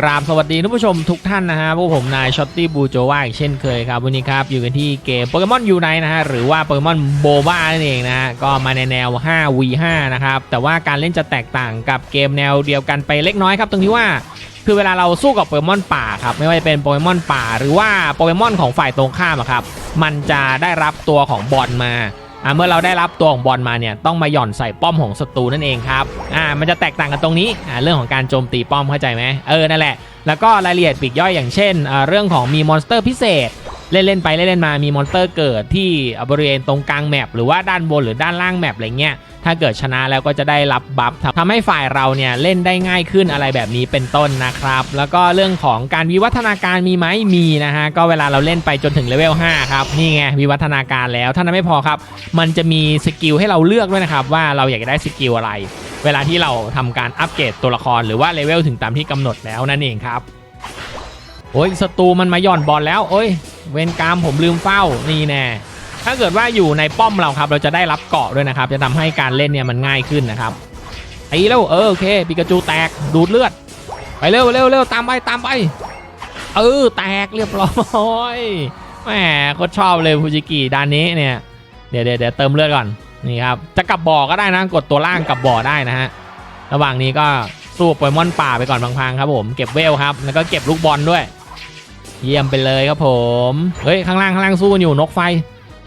กราบสวัสดีท่านผู้ชมทุกท่านนะฮะพวกผมนายช็อตตี้บูโจว่าอีกเช่นเคยครับวันนี้ครับอยู่กันที่เกมโปเกมอนยูไนนะฮะหรือว่าโปเกมอนโบบ้านั่นเองนะฮะก็มาในแนว 5v5 นะครับแต่ว่าการเล่นจะแตกต่างกับเกมแนวเดียวกันไปเล็กน้อยครับ ตรงที่ว่าคือเวลาเราสู้กับโปเกมอนป่าครับไม่ว่าจะเป็นโปเกมอนป่า หรือว่าโปเกมอนของฝ่ายตรงข้ามอะครับมันจะได้รับตัวของบอลมา อ่าเมื่อเราได้รับตัวของบอลมาเนี่ยต้องมาหย่อนใส่ป้อมของศัตรูนั่นเองครับอ่ามันจะแตกต่างกันตรงนี้อ่าเรื่องของการโจมตีป้อมเข้าใจไหมเออนั่นแหละแล้วก็รายละเอียดปีกย่อยอย่างเช่นอ่าเรื่องของมีมอนสเตอร์พิเศษ เล่นๆไปเล่นๆมามีมอนสเตอร์เกิดที่บริเวณตรงกลางแมปหรือว่าด้านบนหรือด้านล่างแมปอะไรเงี้ยถ้าเกิดชนะแล้วก็จะได้รับบัฟทำให้ฝ่ายเราเนี่ยเล่นได้ง่ายขึ้นอะไรแบบนี้เป็นต้นนะครับ แล้วก็เรื่องของการวิวัฒนาการมีไหมมีนะฮะก็เวลาเราเล่นไปจนถึงเลเวล5ครับนี่ไงวิวัฒนาการแล้วเท่านั้นไม่พอครับ มันจะมีสกิลให้เราเลือกด้วยนะครับว่าเราอยากได้สกิลอะไร เวลาที่เราทำการอัปเกรดตัวละครหรือว่าเลเวลถึงตามที่กำหนดแล้วนั่นเองครับ โอ้ยศัตรูมันมาย่อนบอลแล้วโอ้ย เวนกรรมผมลืมเฝ้านี่แน่ถ้าเกิดว่าอยู่ในป้อมเราครับ เราจะได้รับเกาะด้วยนะครับ จะทำให้การเล่นเนี่ยมันง่ายขึ้นนะครับไอ้เร็วเออโอเคปิกาจูแตกดูดเลือด ไปเร็วเร็วเร็วตามไปตามไปเออแตกเรียบร้อยแหมโคตรชอบเลยฟูจิกิด้านนี้เนี่ยเดี๋ยวเดี๋ยวเดี๋ยวเติมเลือดก่อนนี่ครับจะกลับบ่อก็ได้นะกดตัวล่างกลับบ่อได้นะฮะระหว่างนี้ก็สู้โปเกมอนป่าไปก่อนพังๆครับผมเก็บเวลครับแล้วก็เก็บลูกบอลด้วย เยี่ยมไปเลยครับผมเฮ้ยข้างล่างข้างล่างสู้กันอยู่นกไฟ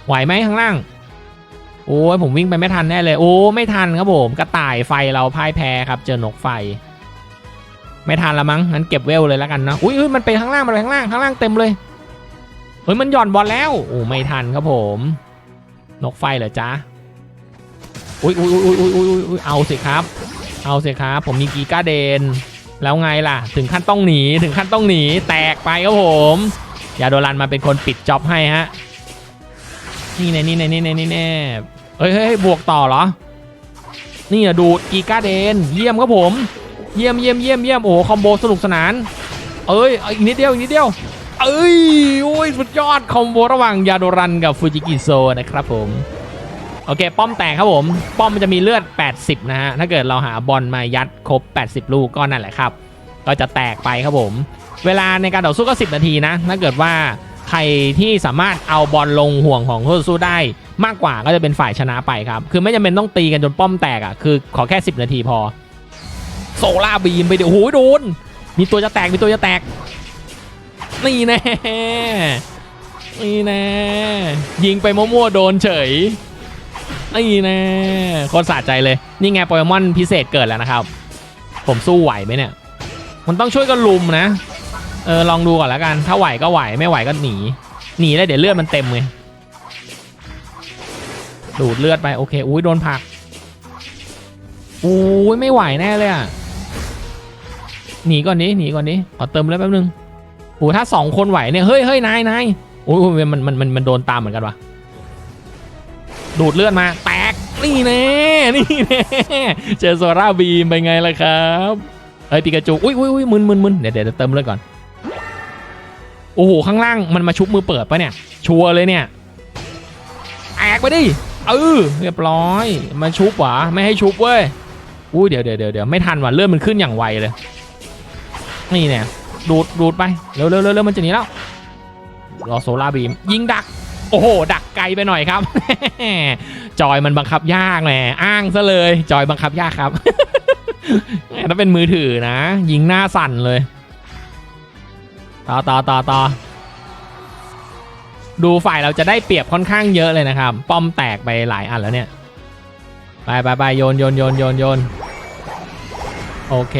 ไหวไหมข้างล่าง โอ้ยผมวิ่งไปไม่ทันแน่เลย โอ้ไม่ทันครับผมกระต่ายไฟเราพ่ายแพ้ครับ เจอนกไฟ ไม่ทันละมั้งงั้นเก็บเวลเลยแล้วกันเนะอุ้ยมันไปข้างล่างมันไปข้างล่างข้างล่างเต็มเลยเฮ้ยมันหย่อนบอลแล้วโอ้ไม่ทันครับผม นกไฟเหรอจ๊ะอุ้ยอุ้ยอุ้ยอุ้ยอุ้ยอุ้ยอุ้ยเอาสิครับ เอาสิครับ ผมมีกีก้าเดน แล้วไงล่ะ ถึงขั้นต้องหนีถึงขั้นต้องหนีแตกไปครับผมยาโดรันมาเป็นคนปิดจ็อบให้ฮะนี่แน่นี่แน่นี่แน่นี่แน่เฮ้ยเฮ้ยบวกต่อเหรอ นี่อะดูดกีก้าเดน เยี่ยมครับผม เยี่ยมเยี่ยมเยี่ยมเยี่ยมโอ้คอมโบสนุกสนาน เอ้ยเอาอีกนิดเดียวอีกนิดเดียว เอ้ยโอ้ยสุดยอดคอมโบระหว่างยาโดรันกับฟูจิกิโซนะครับผม โอเค ป้อมแตกครับผม ป้อมมันจะมีเลือด 80 นะฮะ ถ้าเกิดเราหาบอลมายัดครบ 80 ลูกก็นั่นแหละครับ ก็จะแตกไปครับผม เวลาในการต่อสู้ก็ 10 นาทีนะ ถ้าเกิดว่าใครที่สามารถเอาบอลลงห่วงของคู่ต่อสู้ได้มากกว่าก็จะเป็นฝ่ายชนะไปครับ คือไม่จำเป็นต้องตีกันจนป้อมแตกอะ คือขอแค่ 10 นาทีพอ โซล่าบีมไปเดี๋ยวโอ้โหโดน มีตัวจะแตก มีตัวจะแตก นี่แน่นี่แน่ยิงไปมั่วๆโดนเฉย นี่แน่โคตรสะใจเลย นี่ไงโปเกมอนพิเศษเกิดแล้วนะครับ ผมสู้ไหวไหมเนี่ย มันต้องช่วยกันลุมนะ เออลองดูก่อนแล้วกัน ถ้าไหวก็ไหวไม่ไหวก็หนี หนีแล้วเดี๋ยวเลือดมันเต็มเลย ดูดเลือดไปโอเคอุ้ยโดนผักอุ้ยไม่ไหวแน่เลยอะ หนีก่อนนี้หนีก่อนนี้ขอเติมเลือดแป๊บนึงโอ้ถ้าสองคนไหวเนี่ยเฮ้ยเฮ้ยนายนายโอ้ยมันมันมันมันโดนตามเหมือนกันวะ ดูดเลือดมาแตกนี่แน่นี่แน่เจอโซราบีมไปไงล่ะครับเฮ้ยปิกาจูอุ้ยอุ้ยอุ้ยมึนมึนมึนเดี๋ยวเดี๋ยวเติมเลือดก่อนโอ้โหข้างล่างมันมาชุบมือเปิดปะเนี่ย ชัวร์เลยเนี่ยแตกไปดิเออเรียบร้อยมาชุบหวะไม่ให้ชุบเว้ยอุ้ยเดี๋ยวเดี๋ยวเดี๋ยวไม่ทันว่ะเลือดมันขึ้นอย่างไวเลย นี่เนี่ยดูดดูดไปเร็วเร็วเร็วเร็วมันจะหนีแล้วรอโซล่าบีมยิงดัก โอ้โหดัก ไกลไปหน่อยครับ จอยมันบังคับยากแหมอ้างซะเลย จอยบังคับยากครับถ้าเป็นมือถือนะ ยิงหน้าสั่นเลยต่อต่อต่อต่อดูฝ่ายเราจะได้เปรียบค่อนข้างเยอะเลยนะครับ ป้อมแตกไปหลายอันแล้วเนี่ย ไปไปไปโยนโยนโยนโยนโยนโอเค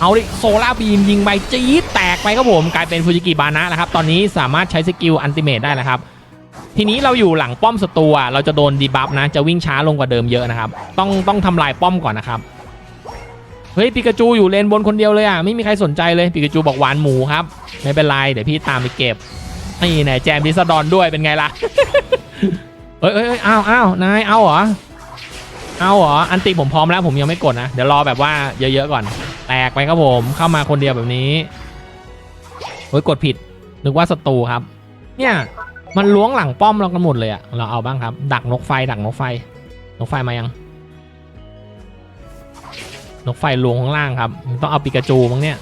เอาดิโซล่าบีมยิงไปจี๊ดแตกไปครับผม กลายเป็นฟูจิกิบานะแล้วครับ ตอนนี้สามารถใช้สกิลอันติเมตได้แล้วครับ ทีนี้เราอยู่หลังป้อมศัตรูอะเราจะโดนดีบัฟนะ จะวิ่งช้าลงกว่าเดิมเยอะนะครับ ต้องต้องทำลายป้อมก่อนนะครับ เฮ้ยปิกาจูอยู่เลนบนคนเดียวเลยอะ ไม่มีใครสนใจเลยปิกาจูบอกหวานหมูครับ ไม่เป็นไร เดี๋ยวพี่ตามไปเก็บนี่ไหนแจมดิสดอนด้วยเป็นไงล่ะเอ้ยเอ้ยเอ้ยอ้าวอ้าวนายเอาเหรอ เอาเหรอ อันติผมพร้อมแล้วผมยังไม่กดนะ เดี๋ยวรอแบบว่าเยอะๆก่อน แตกไปครับผมเข้ามาคนเดียวแบบนี้เฮ้ยกดผิดนึกว่าศัตรูครับ เนี่ย มันล้วงหลังป้อมเรากันหมดเลยอะเราเอาบ้างครับ ดักนกไฟ ดักนกไฟ นกไฟมายัง นกไฟล้วงข้างล่างครับ ต้องเอาปิกาจูมั้งเนี่ย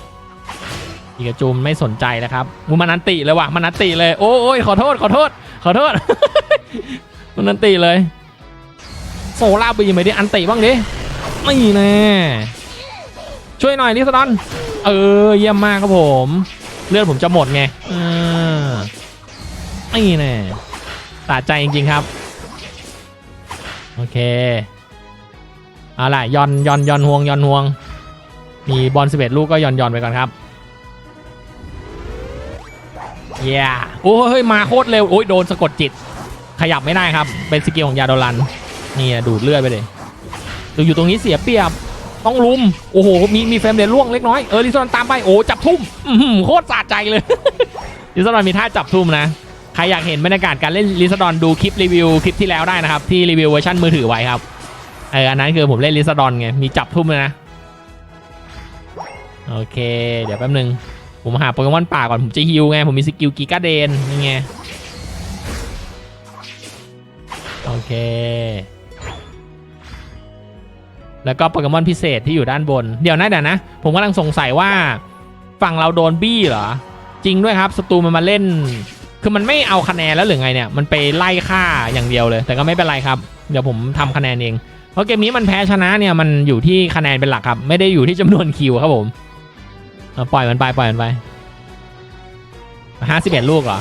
ปิกาจูไม่สนใจแล้วครับมูมันอันติเลยว่ะมันอันติเลย โอ้ยขอโทษ ขอโทษ ขอโทษมันอันติเลย โซล่าบีมไปดิ อันติบ้างดิ ไม่แน่ ช่วยหน่อยลิสดอน เออ เยี่ยมมากครับผม เลือดผมจะหมดไงเออ ไม่แน่สะใจจริง ๆ ครับ โอเค เอาล่ะยอนยอนยอนห่วงยอนห่วง มีบอล11ลูกก็ยอนยอนไปก่อนครับเย้โอ้ยเฮ้ยมาโคตรเร็วโอ้ยโดนสะกดจิต ขยับไม่ได้ครับ เป็นสกิลของยาโดรันนี่ดูดเลือดไปเลยดูอยู่ตรงนี้เสียเปรียบต้องลุม โอ้โห มีมีเฟรมเดนล่วงเล็กน้อย เออลิซอนตามไป โอ้ จับทุ่มโคตรสะใจเลย ลิซอนมีท่าจับทุ่มนะ รอยากเห็นบรรยากาศการเล่นลิซดอนดูคลิปรีวิวคลิปที่แล้วได้นะครับ ที่รีวิวเวอร์ชันมือถือไว้ครับเอออันนั้นคือผมเล่นลิซดอนไง มีจับทุ่มเลยนะ โอเค เดี๋ยวแป๊บนึง ผมหาโปเกมอนป่าก่อนผมจะฮิวไง ผมมีสกิลกีกาเดนนี่ไง โอเค แล้วก็โปเกมอนพิเศษที่อยู่ด้านบน เดี๋ยวนะเดี๋ยวนะ ผมกำลังสงสัยว่าฝั่งเราโดนบี้เหรอ จริงด้วยครับศัตรูมันมาเล่น คือมันไม่เอาคะแนนแล้วหรือไงเนี่ย มันไปไล่ฆ่าอย่างเดียวเลย แต่ก็ไม่เป็นไรครับ เดี๋ยวผมทำคะแนนเอง เพราะเกมนี้มันแพ้ชนะเนี่ยมันอยู่ที่คะแนนเป็นหลักครับ ไม่ได้อยู่ที่จำนวนคิวครับผมเอาปล่อยมันไปปล่อยมันไปห้าสิบเอ็ดลูกเหรอ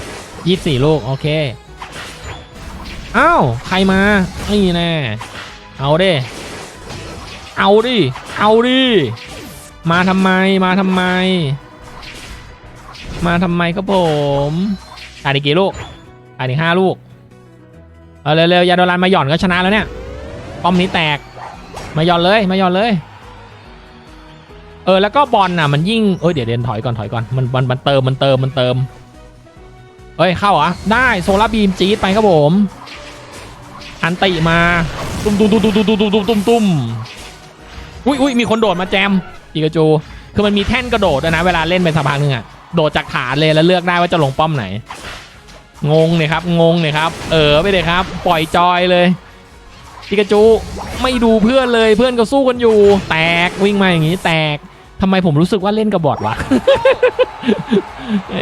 ยี่สิบสี่ลูก โอเค อ้าว ใครมานี่แน่เอาดิ เอาดิ เอาดิ มาทำไม มาทำไม มาทำไมครับผม อ่านอีกกี่ลูกอ่านอีกห้าลูกเอาเร็วๆยาโดรันมาหย่อนก็ชนะแล้วเนี่ยป้อมนี้แตกมาหย่อนเลยมาหย่อนเลยเออแล้วก็บอลน่ะมันยิ่งเอ้ยเดี๋ยวเดินถอยก่อนถอยก่อนมันมันมันเติมมันเติมมันเติมเอ้ยเข้าหรอะได้โซลาร์บีมจี๊ดไปครับผมอันติมาตุ้มตุ้มตุ้มตุ้มตุ้มตุ้มตุ้มตุ้มตุ้มอุ้ยอุ้ยมีคนโดดมาแจมปิกาจู คือมันมีแท่นกระโดดนะเวลาเล่นเป็นสะพานนึงอะ โดดจากฐานเลยแล้วเลือกได้ว่าจะลงป้อมไหน งงเลยครับ งงเลยครับ เออไปเลยครับ ปล่อยจอยเลยปิกาจูไม่ดูเพื่อนเลยเพื่อนก็สู้กันอยู่ แตกวิ่งมาอย่างนี้ แตกทำไมผมรู้สึกว่าเล่นกับบอทวะเอ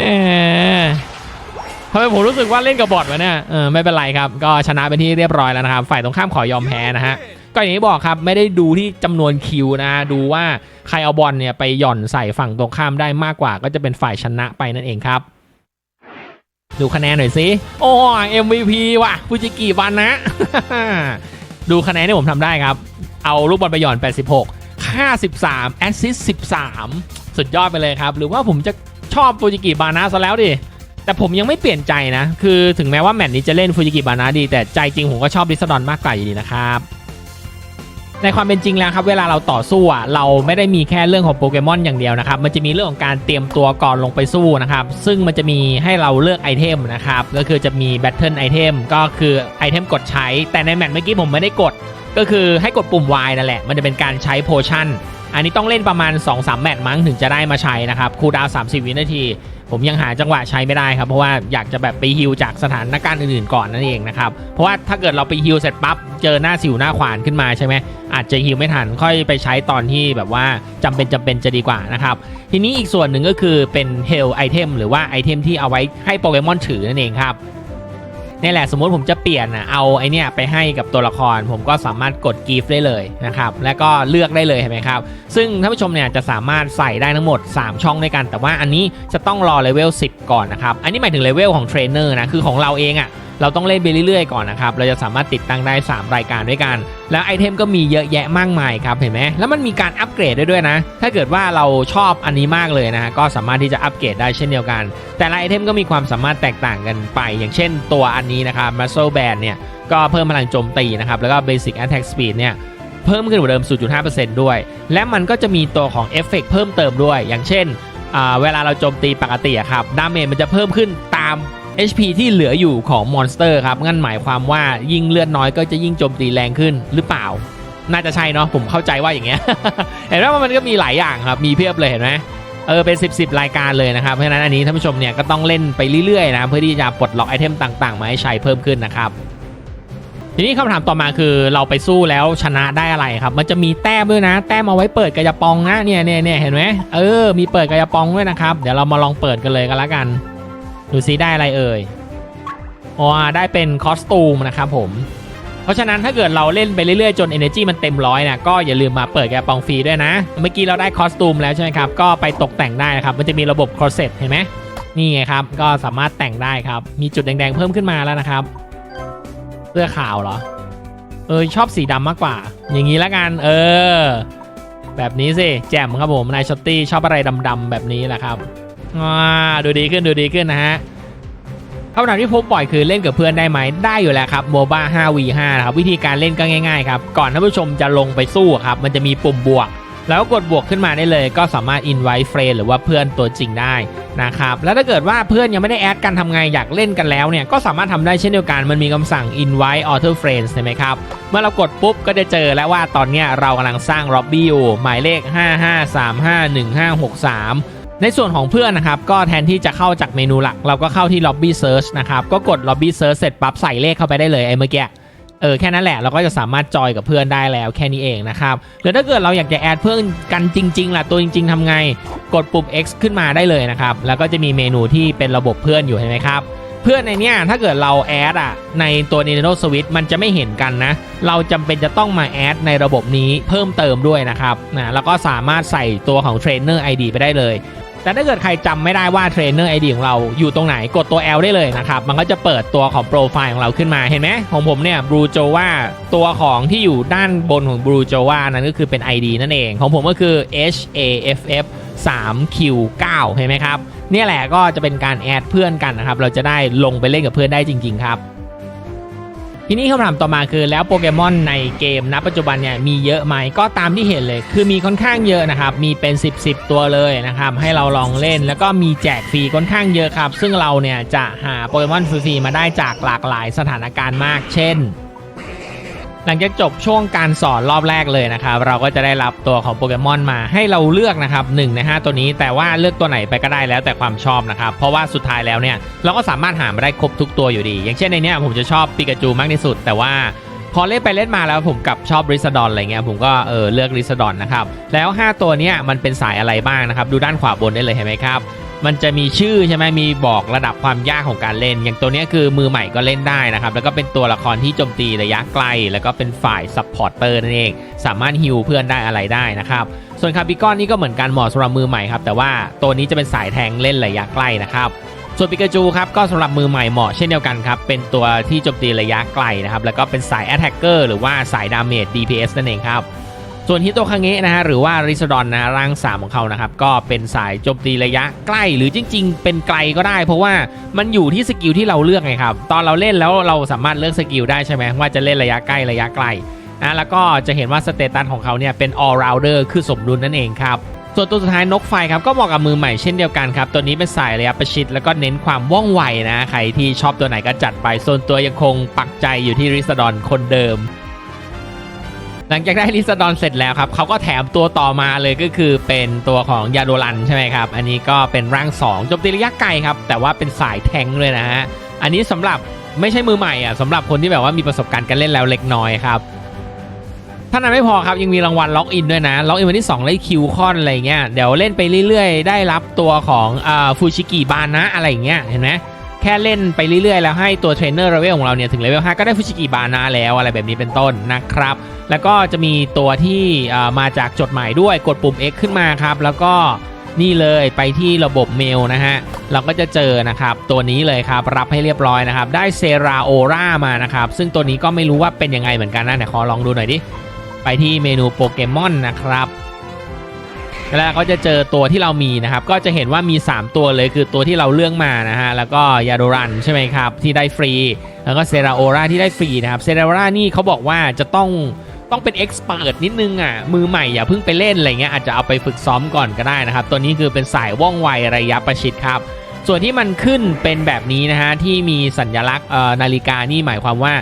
ทำไมผมรู้สึกว่าเล่นกับบอทวะเนี่ยเออไม่เป็นไรครับ ก็ชนะเป็นที่เรียบร้อยแล้วนะครับ ฝ่ายตรงข้ามขอยอมแพ้นะฮะ ก็อย่างที่บอกครับ ไม่ได้ดูที่จำนวนคิวนะดูว่าใครเอาบอลเนี่ยไปหย่อนใส่ฝั่งตรงข้ามได้มากกว่า ก็จะเป็นฝ่ายชนะไปนั่นเองครับ ดูคะแนนหน่อยสิโอ้ MVP ว่ะฟูจิกิวันนะ ดูคะแนนที่ผมทำได้ครับ เอาลูกบอลไปหย่อน 86 53แอสซิส13 สุดยอดไปเลยครับ หรือว่าผมจะชอบฟูจิกิบานะซะแล้วดิแต่ผมยังไม่เปลี่ยนใจนะ คือถึงแม้ว่าแมตช์นี้จะเล่นฟูจิกิบานะดี แต่ใจจริงผมก็ชอบลิซดอนมากกว่าอยู่ดีนะครับ ในความเป็นจริงแล้วครับเวลาเราต่อสู้อะเราไม่ได้มีแค่เรื่องของโปเกมอนอย่างเดียวนะครับมันจะมีเรื่องของการเตรียมตัวก่อนลงไปสู้นะครับซึ่งมันจะมีให้เราเลือกไอเทมนะครับก็คือจะมีแบทเทิลไอเทมก็คือไอเทมกดใช้ แต่ในแมตช์เมื่อกี้ผมไม่ได้กด ก็คือให้กดปุ่ม Y นั่นแหละ มันจะเป็นการใช้โพชั่นอันนี้ต้องเล่นประมาณ 2-3 แมตช์มั้งถึงจะได้มาใช้นะครับคูดาว30 วินาที ผมยังหาจังหวะใช้ไม่ได้ครับเพราะว่าอยากจะแบบไปฮิลจากสถานการณ์อื่นๆก่อนนั่นเองนะครับเพราะว่าถ้าเกิดเราไปฮิลเสร็จปั๊บเจอหน้าสิวหน้าขวานขึ้นมาใช่ไหมอาจจะฮิลไม่ทันค่อยไปใช้ตอนที่แบบว่าจำเป็นจำเป็นจะดีกว่านะครับทีนี้อีกส่วนหนึ่งก็คือเป็นเฮลไอเทมหรือว่าไอเทมที่เอาไว้ให้โปเกมอนถือนั่นเองครับ นี่แหละสมมติผมจะเปลี่ยนนะเอาไอเนี้ยไปให้กับตัวละคร ผมก็สามารถกดกีฟได้เลยนะครับแล้วก็เลือกได้เลยเห็นไหมครับ ซึ่งท่านผู้ชมเนี่ยจะสามารถใส่ได้ทั้งหมด 3 ช่องด้วยกัน แต่ว่าอันนี้จะต้องรอเลเวล10 ก่อนนะครับอันนี้หมายถึงเลเวลของเทรนเนอร์นะคือของเราเองอะ่ะ เราต้องเล่นไปเรื่อยๆก่อนนะครับ เราจะสามารถติดตั้งได้ 3 รายการด้วยกัน แล้วไอเทมก็มีเยอะแยะมากมายครับเห็นไหมแล้วมันมีการอัปเกรดได้ด้วยนะ ถ้าเกิดว่าเราชอบอันนี้มากเลยนะก็สามารถที่จะอัปเกรดได้เช่นเดียวกัน แต่ละไอเทมก็มีความสามารถแตกต่างกันไป อย่างเช่นตัวอันนี้นะครับ Muscle Band เนี่ยก็เพิ่มพลังโจมตีนะครับแล้วก็ Basic Attack Speed เนี่ยเพิ่มขึ้นกว่าเดิม 0.5%ด้วย และมันก็จะมีตัวของเอฟเฟกเพิ่มเติมด้วย อย่างเช่น เวลาเราโจมตีปกติอะครับ ดาเมจมันจะเพิ่มขึ้นตาม HP ที่เหลืออยู่ของมอนสเตอร์ครับงั้นหมายความว่ายิ่งเลือดน้อยก็จะยิ่งโจมตีแรงขึ้นหรือเปล่า น่าจะใช่เนาะผมเข้าใจว่าอย่างเงี้ยเห็นไหมว่ามันก็มีหลายอย่างครับมีเพียบเลยเห็นไหมเออเป็น 10บสรายการเลยนะครับ เพราะฉะนั้นอันนี้ท่านผู้ชมเนี่ยก็ต้องเล่นไปเรื่อยๆนะเพื่อที่จะปลดล็อกไอเทมต่างๆ มาให้ใช้เพิ่มขึ้นนะครับทีนี้คำถามต่อมาคือเราไปสู้แล้วชนะได้อะไรครับ มันจะมีแต้มด้วยนะ แต้มเอาไว้เปิดกระยาปองนะเนี่ยเนี่ยเนี่ยเห็นไหมเออมีเปิดกระยาปองด้วยนะครับ เดี๋ยวเรามาลองเปิดกันเลยกันละกัน ดูซิได้อะไรเอ่ยอ๋อได้เป็นคอสตูมนะครับผม เพราะฉะนั้นถ้าเกิดเราเล่นไปเรื่อยๆ จน Energy มันเต็มร้อยนะก็อย่าลืมมาเปิดแกปองฟรีด้วยนะ เมื่อกี้เราได้คอสตูมแล้วใช่ไหมครับ ก็ไปตกแต่งได้นะครับ มันจะมีระบบครอเซ็ตเห็นไหมนี่ไงครับ ก็สามารถแต่งได้ครับ มีจุดแดงๆเพิ่มขึ้นมาแล้วนะครับ เสื้อขาวเหรอ เออชอบสีดำมากกว่า อย่างนี้ล้วกัน เออ แบบนี้สิ แจ่มครับผม นายช็อตตี้ชอบอะไรดำๆแบบนี้แหละครับ ดูดีขึ้นดูดีขึ้นนะฮะคำถามที่พบบ่อยคือเล่นกับเพื่อนได้ไหมได้อยู่แล้วครับโมบ้า 5v5 นะครับวิธีการเล่นก็ง่ายๆครับก่อนท่านผู้ชมจะลงไปสู้ครับมันจะมีปุ่มบวก แล้วกดบวกขึ้นมาได้เลย ก็สามารถ invite friend หรือว่าเพื่อนตัวจริงได้นะครับแล้วถ้าเกิดว่าเพื่อนยังไม่ได้แอดกันทำไงอยากเล่นกันแล้วเนี่ยก็สามารถทำได้เช่นเดียวกันมันมีคำสั่ง invite auto friends ใช่ไหมครับเมื่อเรากดปุ๊บก็จะเจอแล้วว่าตอนนี้เรากำลังสร้าง lobby อยู่หมายเลข 55351563 ในส่วนของเพื่อนนะครับ ก็แทนที่จะเข้าจากเมนูหลัก เราก็เข้าที่ lobby search นะครับ ก็กด lobby search เสร็จปั๊บใส่เลขเข้าไปได้เลยไอ้เมื่อกี้เออแค่นั้นแหละเราก็จะสามารถจอยกับเพื่อนได้แล้วแค่นี้เองนะครับหรือถ้าเกิดเราอยากจะแอดเพื่อนกันจริงๆล่ะตัวจริง ๆทำไงกดปุ่ม X ขึ้นมาได้เลยนะครับ แล้วก็จะมีเมนูที่เป็นระบบเพื่อนอยู่เห็นไหมครับ เพื่อนในเนี้ยถ้าเกิดเราแอดอะในตัว Nintendo Switch มันจะไม่เห็นกันนะ เราจำเป็นจะต้องมาแอดในระบบนี้เพิ่มเติมด้วยนะครับนะแล้วก็สามารถใส่ตัวของ Trainer ID ไปได้เลย แต่ถ้าเกิดใครจำไม่ได้ว่า Trainer ID ของเราอยู่ตรงไหนกดตัว L ได้เลยนะครับ มันก็จะเปิดตัวของโปรไฟล์ของเราขึ้นมาเห็นไหมของผมเนี่ย Blue Jova ตัวของที่อยู่ด้านบนของ Blue Jova นั้นก็คือเป็น ID นั่นเอง ของผมก็คือ H A F F 3 Q 9เห็นไหมครับ เนี่ยแหละก็จะเป็นการแอดเพื่อนกันนะครับ เราจะได้ลงไปเล่นกับเพื่อนได้จริง ๆ ครับ ทีนี้คำถามต่อมาคือแล้วโปเกมอนในเกมณปัจจุบันเนี่ยมีเยอะไหมก็ตามที่เห็นเลย คือมีค่อนข้างเยอะนะครับ มีเป็น 10 10 ตัวเลยนะครับ ให้เราลองเล่น แล้วก็มีแจกฟรีค่อนข้างเยอะครับ ซึ่งเราเนี่ยจะหาโปเกมอนฟรีๆมาได้จากหลากหลายสถานการณ์มาก เช่น หลังจากจบช่วงการสอนรอบแรกเลยนะครับเราก็จะได้รับตัวของโปเกมอนมาให้เราเลือกนะครับ1ใน 5 ตัวนี้แต่ว่าเลือกตัวไหนไปก็ได้แล้วแต่ความชอบนะครับเพราะว่าสุดท้ายแล้วเนี่ยเราก็สามารถหามาได้ครบทุกตัวอยู่ดี อย่างเช่นในเนี้ยผมจะชอบปิกาจูมากที่สุด แต่ว่าพอเล่นไปเล่นมาแล้วผมกับชอบริซดอนอะไรเงี้ยผมก็เออเลือกริซดอนนะครับแล้ว 5 ตัวเนี้ยมันเป็นสายอะไรบ้างนะครับดูด้านขวาบนได้เลยเห็นไหมครับ มันจะมีชื่อใช่ไหมมีบอกระดับความยากของการเล่น อย่างตัวนี้คือมือใหม่ก็เล่นได้นะครับ แล้วก็เป็นตัวละครที่โจมตีระยะไกล แล้วก็เป็นฝ่ายซัพพอร์เตอร์นั่นเอง สามารถฮิวเพื่อนได้อะไรได้นะครับ ส่วนคาบิกอนนี่ก็เหมือนกันเหมาะสำหรับมือใหม่ครับ แต่ว่าตัวนี้จะเป็นสายแทงเล่นระยะใกล้นะครับส่วนปิกาจูครับก็สำหรับมือใหม่เหมาะเช่นเดียวกันครับเป็นตัวที่โจมตีระยะไกลนะครับแล้วก็เป็นสายแอตแทกเกอร์หรือว่าสายดาเมจ DPS นั่นเองครับ ส่วนฮิโตคังเงะนะฮะหรือว่าริซดอนนะร่าง 3 ของเขานะครับก็เป็นสายโจมตีระยะใกล้หรือจริง ๆ เป็นไกลก็ได้ เพราะว่ามันอยู่ที่สกิลที่เราเลือกไงครับตอนเราเล่นแล้วเราสามารถเลือกสกิลได้ใช่ไหมว่าจะเล่นระยะใกล้ระยะไกลนะแล้วก็จะเห็นว่าสเตตัสของเขาเนี่ยเป็น all rounder คือสมดุลนั่นเองครับส่วนตัวสุดท้ายนกไฟครับก็เหมาะกับมือใหม่เช่นเดียวกันครับตัวนี้เป็นสายระยะประชิดแล้วก็เน้นความว่องไวนะใครที่ชอบตัวไหนก็จัดไปส่วนตัวยังคงปักใจอยู่ที่ริซดอนคนเดิม หลังจากได้ลิซาดอนเสร็จแล้วครับเขาก็แถมตัวต่อมาเลยก็คือเป็นตัวของยาโดรันใช่ไหมครับ อันนี้ก็เป็นร่าง2โจมตีระยะไกลครับ แต่ว่าเป็นสายแทงเลยนะฮะ อันนี้สำหรับไม่ใช่มือใหม่อะสำหรับคนที่แบบว่ามีประสบการณ์การเล่นแล้วเล็กน้อยครับถ้านั้นไม่พอครับยังมีรางวัลล็อกอินด้วยนะล็อกอินวันที่2ได้คิวคอนอะไรเงี้ยเดี๋ยวเล่นไปเรื่อยๆ ได้รับตัวของฟูชิกิบานะอะไรเงี้ยเห็นไหมแค่เล่นไปเรื่อยๆ แล้วให้ตัวเทรนเนอร์เลเวลของเราเนี่ยถึงเลเวล5ก็ได้ฟุชิกิบานาแล้วอะไรแบบนี้เป็นต้นนะครับ แล้วก็จะมีตัวที่มาจากจดหมายด้วยกดปุ่ม X ขึ้นมาครับ แล้วก็นี่เลยไปที่ระบบเมลนะฮะ เราก็จะเจอนะครับ ตัวนี้เลยครับ รับให้เรียบร้อยนะครับ ได้เซราโอรามานะครับ ซึ่งตัวนี้ก็ไม่รู้ว่าเป็นยังไงเหมือนกันนะเดี๋ยวขอลองดูหน่อยดิ ไปที่เมนูโปเกมอนนะครับแล้วก็จะเจอตัวที่เรามีนะครับ ก็จะเห็นว่ามี 3 ตัวเลยคือตัวที่เราเลือกมานะฮะ แล้วก็ยาโดรันใช่ไหมครับ ที่ได้ฟรี แล้วก็เซราโอราที่ได้ฟรีนะครับ เซราโอรานี่เขาบอกว่าจะต้อง ต้องเป็นเอ็กซ์เพรสนิดนึงอะมือใหม่อย่าเพิ่งไปเล่นอะไรเงี้ยอาจจะเอาไปฝึกซ้อมก่อนก็ได้นะครับ ตัวนี้คือเป็นสายว่องไวระยะประชิดครับ ส่วนที่มันขึ้นเป็นแบบนี้นะฮะที่มีสัญลักษณ์นาฬิกานี่หมายความว่า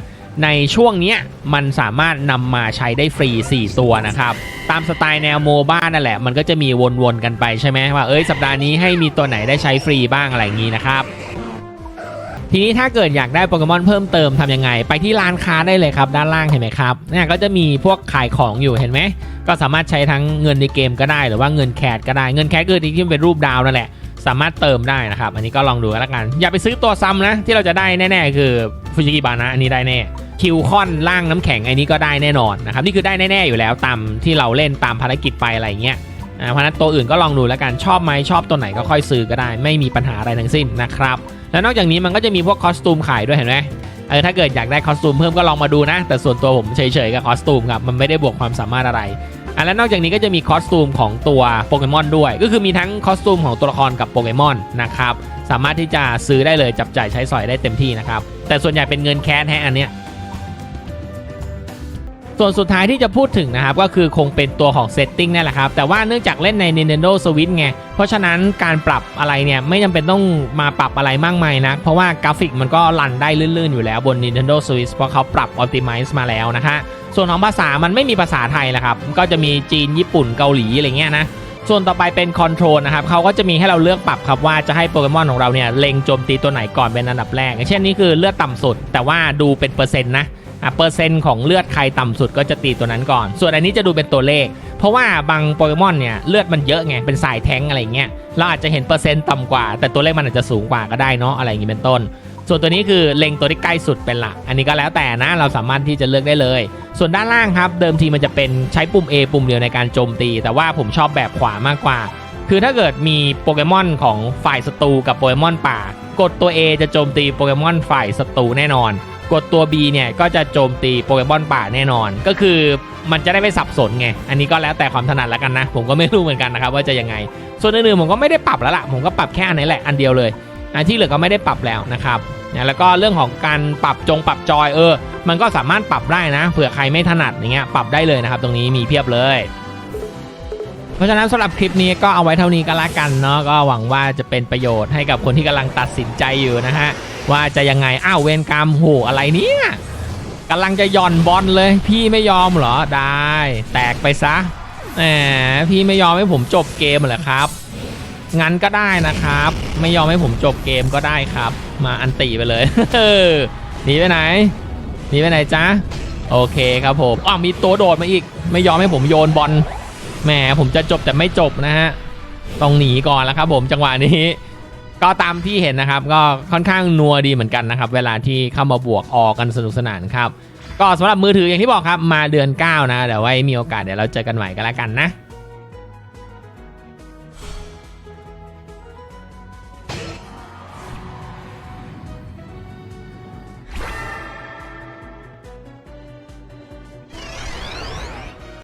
ในช่วงเนี้ยมันสามารถนำมาใช้ได้ฟรี 4 ตัวนะครับ ตามสไตล์แนวโมบ้านั่นแหละ มันก็จะมีวนๆกันไปใช่ไหมว่าเอ้ยสัปดาห์นี้ให้มีตัวไหนได้ใช้ฟรีบ้างอะไรอย่างนี้นะครับ ทีนี้ถ้าเกิดอยากได้โปเกมอนเพิ่มเติมทำยังไง ไปที่ร้านค้าได้เลยครับ ด้านล่างเห็นไหมครับเนี่ยก็จะมีพวกขายของอยู่เห็นไหมก็สามารถใช้ทั้งเงินในเกมก็ได้หรือว่าเงินแคดก็ได้เงินแคดคือที่เป็นรูปดาวนั่นแหละ สามารถเติมได้นะครับ อันนี้ก็ลองดูแล้วกัน อย่าไปซื้อตัวซ้ำนะ ที่เราจะได้แน่ๆ คือฟูจิกิบานะอันนี้ได้แน่คิวคอนล่างน้ำแข็งอันนี้ก็ได้แน่นอนนะครับนี่คือได้แน่ๆอยู่แล้วตามที่เราเล่นตามภารกิจไปอะไรเงี้ยอ่าเพราะฉะนั้นตัวอื่นก็ลองดูแล้วกันชอบไหมชอบตัวไหนก็ค่อยซื้อก็ได้ ไม่มีปัญหาอะไรทั้งสิ้นนะครับ แล้วนอกจากนี้มันก็จะมีพวกคอสตูมขายด้วยเห็นไหมเออถ้าเกิดอยากได้คอสตูมเพิ่มก็ลองมาดูนะ แต่ส่วนตัวผมเฉยๆกับคอสตูมครับมันไม่ได้บวกความสามารถอะไรอันแล้วนอกจากนี้ก็จะมีคอสตูมของตัวโปเกมอนด้วย ก็คือมีทั้งคอสตูมของตัวละครกับโปเกมอนนะครับสามารถที่จะซื้อได้เลยจับจ่ายใช้สอยได้เต็มที่นะครับแต่ส่วนใหญ่เป็นเงินแคสแฮะอันเนี้ย ส่วนสุดท้ายที่จะพูดถึงนะครับก็คือคงเป็นตัวของเซตติ้งนี่แหละครับแต่ว่าเนื่องจากเล่นใน Nintendo Switch ไงเพราะฉะนั้นการปรับอะไรเนี่ยไม่จำเป็นต้องมาปรับอะไรมากมายนะเพราะว่ากราฟิกมันก็รันได้ลื่นๆอยู่แล้วบน Nintendo Switch เพราะเขาปรับ Optimize มาแล้วนะคะส่วนของภาษามันไม่มีภาษาไทยแหละครับก็จะมีจีนญี่ปุ่นเกาหลีอะไรเงี้ยนะส่วนต่อไปเป็นคอนโทรลนะครับเขาก็จะมีให้เราเลือกปรับครับว่าจะให้โปเกมอนของเราเนี่ยเล็งโจมตีตัวไหนก่อนเป็นอันดับแรกเช่นนี้คือเลือดต่ำสุด แต่ว่าดูเป็นเปอร์เซ็นต์นะ อะเปอร์เซ็นต์ของเลือดใครต่ำสุดก็จะตีตัวนั้นก่อน ส่วนอันนี้จะดูเป็นตัวเลข เพราะว่าบางโปเกมอนเนี่ยเลือดมันเยอะไงเป็นสายแท้งอะไรเงี้ยเราอาจจะเห็นเปอร์เซ็นต์ต่ำกว่า แต่ตัวเลขมันอาจจะสูงกว่าก็ได้เนาะอะไรอย่างนี้เป็นต้น ส่วนตัวนี้คือเล็งตัวที่ใกล้สุดเป็นหลัก อันนี้ก็แล้วแต่นะเราสามารถที่จะเลือกได้เลย ส่วนด้านล่างครับ เดิมทีมันจะเป็นใช้ปุ่ม A ปุ่มเดียวในการโจมตี แต่ว่าผมชอบแบบขวามากกว่า คือถ้าเกิดมีโปเกมอนของฝ่ายศัตรูกับโปเกมอนป่า กดตัว A จะโจมตีโปเกมอนฝ่ายศัตรูแน่นอน กดตัว B เนี่ยก็จะโจมตีโปเกมอนป่าแน่นอน ก็คือมันจะได้ไม่สับสนไง อันนี้ก็แล้วแต่ความถนัดแล้วกันนะ ผมก็ไม่รู้เหมือนกันนะครับว่าจะยังไง ส่วนอื่นๆผมก็ไม่ได้ปรับแล้วล่ะ ผมก็ปรับแค่อันนี้แหละอันเดียวเลยอันที่เหลือก็ไม่ได้ปรับแล้วนะครับนะแล้วก็เรื่องของการปรับจงปรับจอยเออ มันก็สามารถปรับได้นะ เผื่อใครไม่ถนัดอย่างเงี้ยปรับได้เลยนะครับ ตรงนี้มีเพียบเลย เพราะฉะนั้นสำหรับคลิปนี้ก็เอาไว้เท่านี้ก็แล้วกันเนาะก็หวังว่าจะเป็นประโยชน์ให้กับคนที่กำลังตัดสินใจอยู่นะฮะว่าจะยังไงอ้าวเวรกรรมโหอะไรเนี่ยกำลังจะย่อนบอลเลย พี่ไม่ยอมเหรอได้ แตกไปซะแหมพี่ไม่ยอมให้ผมจบเกมเหรอครับงั้นก็ได้นะครับ ไม่ยอมให้ผมจบเกมก็ได้ครับ มาอันตีไปเลยหนีไปไหนหนีไปไหนจ๊ะโอเคครับผมอ้าวมีตัวโดดมาอีก ไม่ยอมให้ผมโยนบอล แหมผมจะจบแต่ไม่จบนะฮะต้องหนีก่อนแล้วครับผมจังหวะนี้ ก็ตามที่เห็นนะครับ ก็ค่อนข้างนัวดีเหมือนกันนะครับ เวลาที่เข้ามาบวกออกกันสนุกสนานครับ ก็สำหรับมือถืออย่างที่บอกครับมาเดือน 9 นะเดี๋ยวไว้มีโอกาสเดี๋ยวเราเจอกันใหม่กันแล้วกันนะ